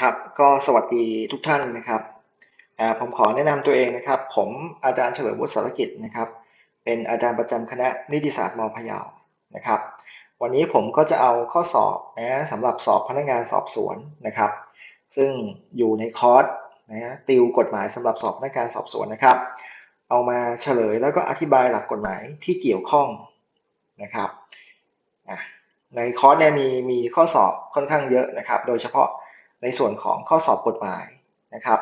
ครับก็สวัสดีทุกท่านนะครับผมขอแนะนำตัวเองนะครับ ผมอาจารย์เฉลิมวุฒิสารกิจนะครับ เป็นอาจารย์ประจำคณะนิติศาสตร์มพะเยานะครับ วันนี้ผมก็จะเอาข้อสอบนะสำหรับสอบพนักงานสอบสวนนะครับ ซึ่งอยู่ในคอร์สนะติวกฎหมายสำหรับสอบพนักงานสอบสวนนะครับ เอามาเฉลยแล้วก็อธิบายหลักกฎหมายที่เกี่ยวข้องนะครับในคอร์สเนี่ยมีมีข้อสอบค่อนข้างเยอะนะครับ โดยเฉพาะ ในส่วนของข้อสอบกฎหมายนะครับ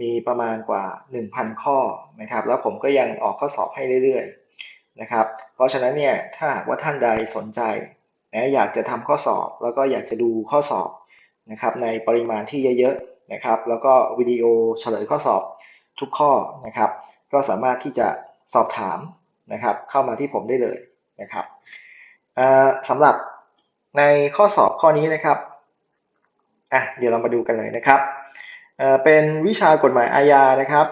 มีประมาณกว่า 1,000 ข้อนะครับแล้วผมก็ยังออกข้อสอบให้เรื่อยๆนะครับเพราะฉะนั้นเนี่ยถ้าว่าท่านใดสนใจนะอยากจะทำข้อสอบแล้วก็อยากจะดูข้อสอบนะครับในปริมาณที่เยอะๆนะครับแล้วก็วิดีโอเฉลยข้อสอบทุกข้อนะครับก็สามารถที่จะสอบถามนะครับเข้ามาที่ผมได้เลยนะครับสำหรับในข้อสอบข้อนี้นะครับ อะเดี๋ยวเรามาดูกันเลยนะครับเเป็นวิชากฎหมายอาญานะครับ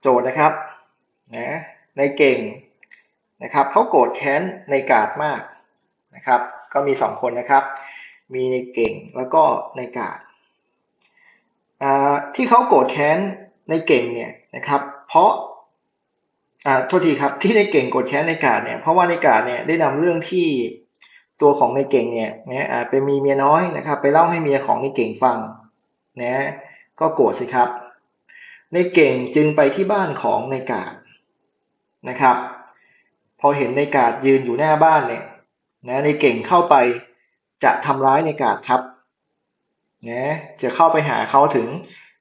โจทย์นะครับนะในเก่งนะครับเขาโกรธแค้นในกาดมากนะครับ ก็มีสองคนนะครับ มีในเก่งแล้วก็ในกาดที่เขาโกรธแค้นในเก่งเนี่ยนะครับ เพราะอ่าโทษทีครับที่ในเก่งโกรธแค้นในกาดเนี่ยเพราะว่าในกาดเนี่ยได้นำเรื่องที่ ตัวของในเก่งเนี่ยนะไปมีเมียน้อยนะครับ ไปเล่าให้เมียของในเก่งฟังนะก็โกรธสิครับ ในเก่งจึงไปที่บ้านของในกาดนะครับ พอเห็นในกาดยืนอยู่หน้าบ้านเนี่ยนะในเก่งเข้าไปจะทำร้ายในกาดครับนะจะเข้าไปหาเขาถึง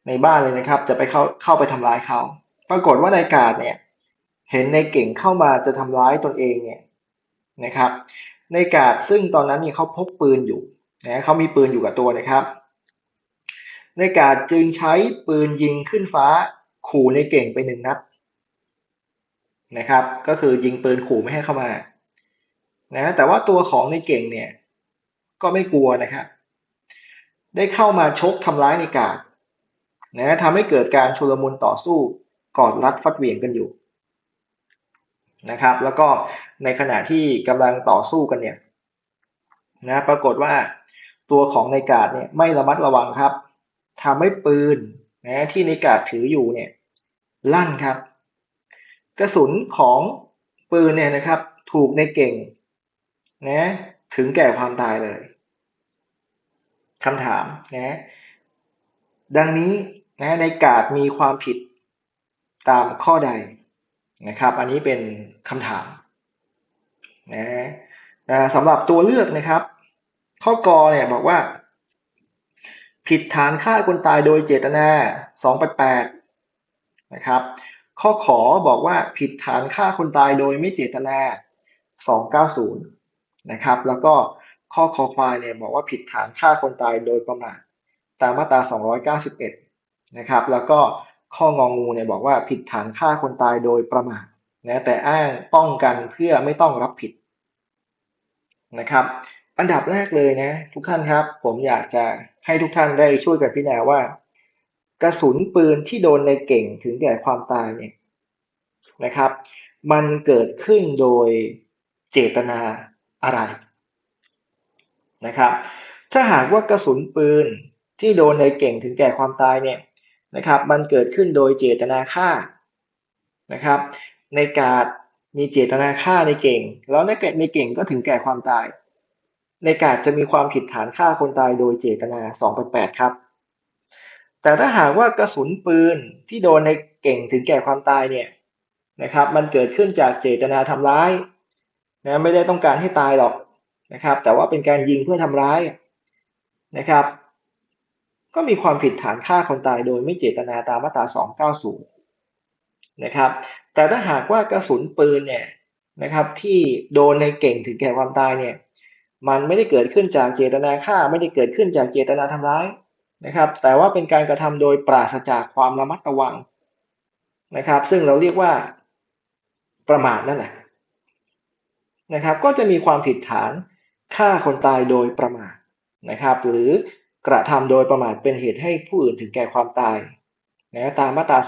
ในบ้านเลยนะครับ จะไปเข้าเข้าไปทำร้ายเขาปรากฏว่าในกาดเนี่ยเห็นในเก่งเข้ามาจะทำร้ายตนเองเนี่ยนะครับ ในกาดซึ่งตอนนั้นนี่เขาพกปืนอยู่นะเขามีปืนอยู่กับตัวนะครับ ในกาดจึงใช้ปืนยิงขึ้นฟ้าขู่ในเก่งไปหนึ่งนัดนะครับ ก็คือยิงปืนขู่ไม่ให้เข้ามานะแต่ว่าตัวของในเก่งเนี่ยก็ไม่กลัวนะครับ ได้เข้ามาชกทำร้ายในกาดนะทำให้เกิดการชุลมุนต่อสู้กอดรัดฟัดเหวี่ยงกันอยู่ นะครับ แล้วก็ในขณะที่กำลังต่อสู้กันเนี่ยนะปรากฏว่าตัวของในกาดเนี่ยไม่ระมัดระวังครับทำให้ปืนนะที่ในกาดถืออยู่เนี่ยลั่นครับ กระสุนของปืนเนี่ยนะครับ ถูกในเก่งนะถึงแก่ความตายเลยคำถามนะดังนี้นะในกาดมีความผิดตามข้อใด นะครับ อันนี้เป็นคำถามนะสำหรับตัวเลือกนะครับ ข้อกอเนี่ยบอกว่า ผิดฐานฆ่าคนตายโดยเจตนา288นะครับ ข้อขอบอกว่าผิดฐานฆ่าคนตายโดยไม่เจตนา 290นะครับ แล้วก็ข้อคอควายเนี่ยบอกว่าผิดฐานฆ่าคนตายโดยประมาทตามมาตรา 291นะครับ แล้วก็ ข้ององูเนี่ยบอกว่าผิดฐานฆ่าคนตายโดยประมาทนะแต่อ้างป้องกันเพื่อไม่ต้องรับผิดนะครับอันดับแรกเลยนะ ทุกท่านครับ ผมอยากจะให้ทุกท่านได้ช่วยกันพิจารณาว่า กระสุนปืนที่โดนในเก่งถึงแก่ความตายเนี่ยนะครับ มันเกิดขึ้นโดยเจตนาอะไรนะครับ ถ้าหากว่ากระสุนปืนที่โดนในเก่งถึงแก่ความตายเนี่ย นะครับมันเกิดขึ้นโดยเจตนาฆ่านะครับ ในกาดมีเจตนาฆ่าในเก่ง แล้วในเกในเก่งก็ถึงแก่ความตาย ในกาดจะมีความผิดฐานฆ่าคนตายโดยเจตนา288ครับ แต่ถ้าหากว่ากระสุนปืนที่โดนในเก่งถึงแก่ความตายเนี่ยนะครับมันเกิดขึ้นจากเจตนาทำร้ายนะไม่ได้ต้องการให้ตายหรอกนะครับ แต่ว่าเป็นการยิงเพื่อทำร้ายนะครับ ก็มีความผิดฐานฆ่าคนตายโดยไม่เจตนาตามมาตรา 290 นะครับ แต่ถ้าหากว่ากระสุนปืนเนี่ยนะครับที่โดนในเก่งถึงแก่ความตายเนี่ยมันไม่ได้เกิดขึ้นจากเจตนาฆ่าไม่ได้เกิดขึ้นจากเจตนาทำร้ายนะครับ แต่ว่าเป็นการกระทำโดยปราศจากความระมัดระวังนะครับ ซึ่งเราเรียกว่าประมาทนั่นแหละนะครับ ก็จะมีความผิดฐานฆ่าคนตายโดยประมาทนะครับ หรือ กระทำโดยประมาทเป็นเหตุให้ผู้อื่นถึงแก่ความตายนะตามมาตรา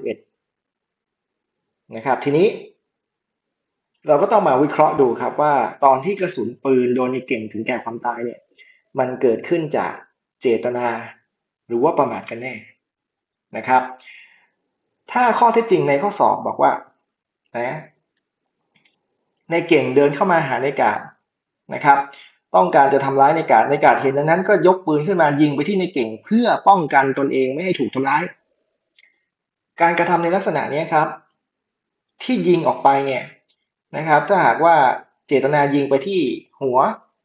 291 นะครับ ทีนี้ เราก็ต้องมาวิเคราะห์ดูครับว่า ตอนที่กระสุนปืนโดนในเก่งถึงแก่ความตายเนี่ย มันเกิดขึ้นจากเจตนา หรือว่าประมาทกันแน่นะครับ ถ้าข้อเท็จจริงในข้อสอบบอกว่านะในเก่งเดินเข้ามาหาในกาดนะครับ ต้องการจะทำร้ายในกาดในกาดเห็นดังนั้น ก็ยกปืนขึ้นมายิงไปที่ในเก่ง เพื่อป้องกันตนเองไม่ให้ถูกทำร้าย การกระทำในลักษณะนี้ครับ ที่ยิงออกไปเนี่ยนะครับ ถ้าหากว่าเจตนายิงไปที่หัว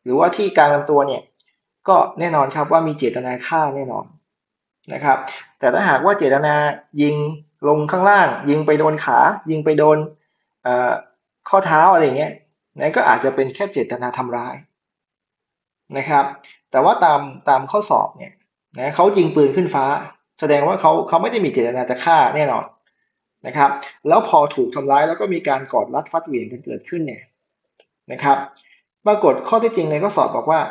หรือว่าที่กลางลำตัวเนี่ย ก็แน่นอนครับว่ามีเจตนาฆ่าแน่นอนนะครับ แต่ถ้าหากว่าเจตนายิงลงข้างล่าง ยิงไปโดนขา ยิงไปโดนข้อเท้าอะไรเงี้ยนั่นก็อาจจะเป็นแค่เจตนาทำร้าย นะครับ แต่ว่าตามตามข้อสอบเนี่ยนะเขายิงปืนขึ้นฟ้า แสดงว่าเขาเขาไม่ได้มีเจตนาจะฆ่าแน่นอนนะครับ แล้วพอถูกทำร้ายแล้วก็มีการกอดรัดฟัดเหวี่ยงกันเกิดขึ้นเนี่ยนะครับ ปรากฏข้อที่จริงในข้อสอบบอกว่า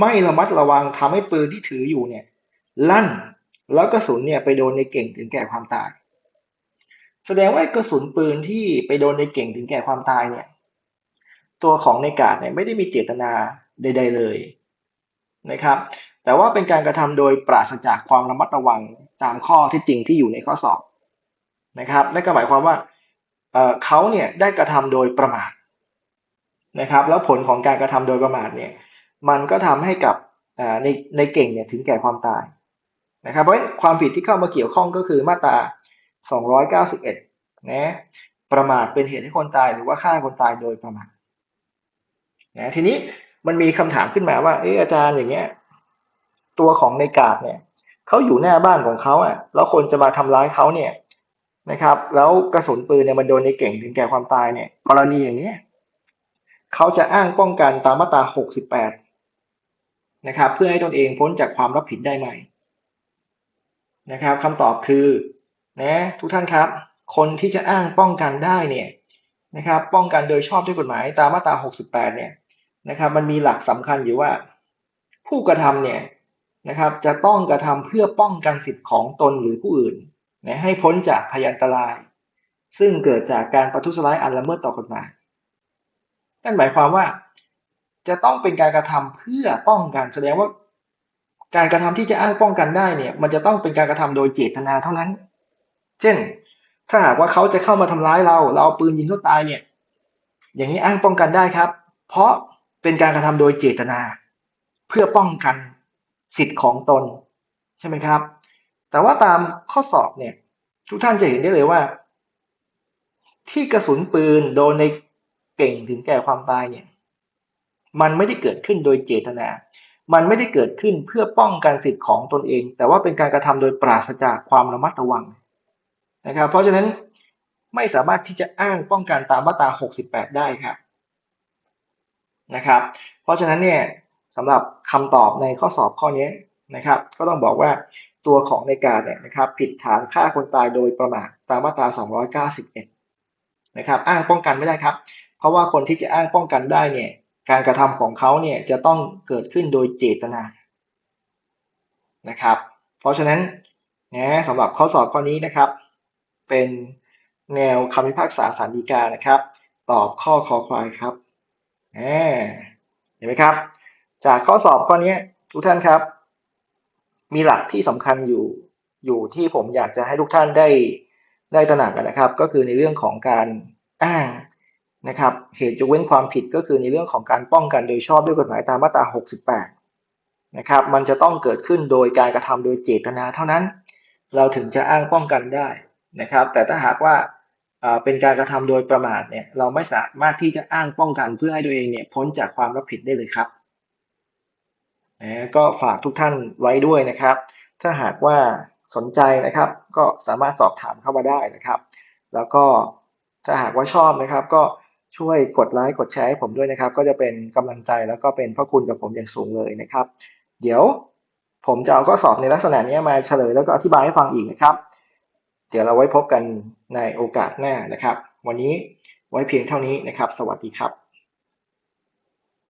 ไม่ระมัดระวังทำให้ปืนที่ถืออยู่เนี่ย ลั่นแล้วกระสุนเนี่ยไปโดนในเก่งถึงแก่ความตาย แสดงว่ากระสุนปืนที่ไปโดนในเก่งถึงแก่ความตายเนี่ย ตัวของในกาดเนี่ยไม่ได้มีเจตนา ใด ๆ เลยนะครับ แต่ว่าเป็นการกระทำโดยปราศจากความระมัดระวังตามข้อที่จริงที่อยู่ในข้อสอบนะครับนั่นก็หมายความว่าเขาเนี่ยได้กระทำโดยประมาทนะครับ แล้วผลของการกระทำโดยประมาทเนี่ยมันก็ทำให้กับในในเก่งเนี่ยถึงแก่ความตายนะครับเพราะฉะนั้นความผิดที่เข้ามาเกี่ยวข้องก็คือมาตรา 291 นะประมาทเป็นเหตุให้คนตายหรือว่าฆ่าคนตายโดยประมาทนะทีนี้ มันมีคำถามขึ้นมาว่า เอออาจารย์อย่างเงี้ย ตัวของในกาดเนี่ยเขาอยู่หน้าบ้านของเขาอะ แล้วคนจะมาทำร้ายเขาเนี่ยนะครับ แล้วกระสุนปืนเนี่ยมันโดนในเก่งถึงแก่ความตายเนี่ย กรณีอย่างเนี้ยเขาจะอ้างป้องกันตามมาตรา 68 นะครับ เพื่อให้ตนเองพ้นจากความรับผิดได้ไหมนะครับคำตอบคือนะทุกท่านครับ คนที่จะอ้างป้องกันได้เนี่ยนะครับ ป้องกันโดยชอบด้วยกฎหมายตามมาตรา 68 เนี่ย นะครับมันมีหลักสำคัญอยู่ว่า ผู้กระทำเนี่ยนะครับจะต้องกระทำเพื่อป้องกันสิทธิ์ของตนหรือผู้อื่นนะให้พ้นจากพยันตราย ซึ่งเกิดจากการประทุษร้ายอันละเมิดต่อกฎหมายนั่นหมายความว่า จะต้องเป็นการกระทำเพื่อป้องกันแสดงว่า การกระทำที่จะอ้างป้องกันได้เนี่ยมันจะต้องเป็นการกระทำโดยเจตนาเท่านั้น เช่น ถ้าหากว่าเขาจะเข้ามาทำร้ายเรา เราเอาปืนยิงเขาตายเนี่ย อย่างนี้อ้างป้องกันได้ครับ เพราะ เป็นการกระทำโดยเจตนา เพื่อป้องกันสิทธิ์ของตน ใช่ไหมครับ แต่ว่าตามข้อสอบเนี่ย ทุกท่านจะเห็นได้เลยว่า ที่กระสุนปืนโดนในเก่งถึงแก่ความตายเนี่ย มันไม่ได้เกิดขึ้นโดยเจตนา มันไม่ได้เกิดขึ้นเพื่อป้องกันสิทธิ์ของตนเอง แต่ว่าเป็นการกระทำโดยปราศจากความระมัดระวังนะครับ เพราะฉะนั้นไม่สามารถที่จะอ้างป้องกันตามมาตรา 68 ได้ครับ นะครับ เพราะฉะนั้นเนี่ยสำหรับคำตอบในข้อสอบข้อนี้นะครับ ก็ต้องบอกว่าตัวของในการเนี่ยนะครับผิดฐานฆ่าคนตายโดยประมาทตามมาตรา 291 นะครับ อ้างป้องกันไม่ได้ครับ เพราะว่าคนที่จะอ้างป้องกันได้เนี่ยการกระทำของเขาเนี่ยจะต้องเกิดขึ้นโดยเจตนานะครับ เพราะฉะนั้นนะสำหรับข้อสอบข้อนี้นะครับ เป็นแนวคำพิพากษาสารดีกานะครับ ตอบข้อคอควายครับ เห็นไหมครับ จากข้อสอบข้อนี้ทุกท่านครับ มีหลักที่สำคัญอยู่อยู่ที่ผมอยากจะให้ทุกท่านได้ได้ตระหนักนะครับ ก็คือในเรื่องของการอ้างนะครับเหตุยกเว้นความผิดก็คือในเรื่องของการป้องกันโดยชอบด้วยกฎหมายตามมาตรา 68 นะครับ มันจะต้องเกิดขึ้นโดยการกระทำโดยเจตนาเท่านั้น เราถึงจะอ้างป้องกันได้นะครับ แต่ถ้าหากว่า เป็นการกระทำโดยประมาทเนี่ยเราไม่สามารถที่จะอ้างป้องกันเพื่อให้ตัวเองเนี่ยพ้นจากความรับผิดได้เลยครับนะก็ฝากทุกท่านไว้ด้วยนะครับ ถ้าหากว่าสนใจนะครับ ก็สามารถสอบถามเข้ามาได้นะครับ แล้วก็ถ้าหากว่าชอบนะครับ ก็ช่วยกดไลค์กดแชร์ให้ผมด้วยนะครับ ก็จะเป็นกำลังใจแล้วก็เป็นพระคุณกับผมอย่างสูงเลยนะครับ เดี๋ยวผมจะเอาข้อสอบในลักษณะนี้มาเฉลยแล้วก็อธิบายให้ฟังอีกนะครับ เดี๋ยวเราไว้พบกันในโอกาสหน้านะครับ วันนี้ไว้เพียงเท่านี้นะครับ สวัสดีครับ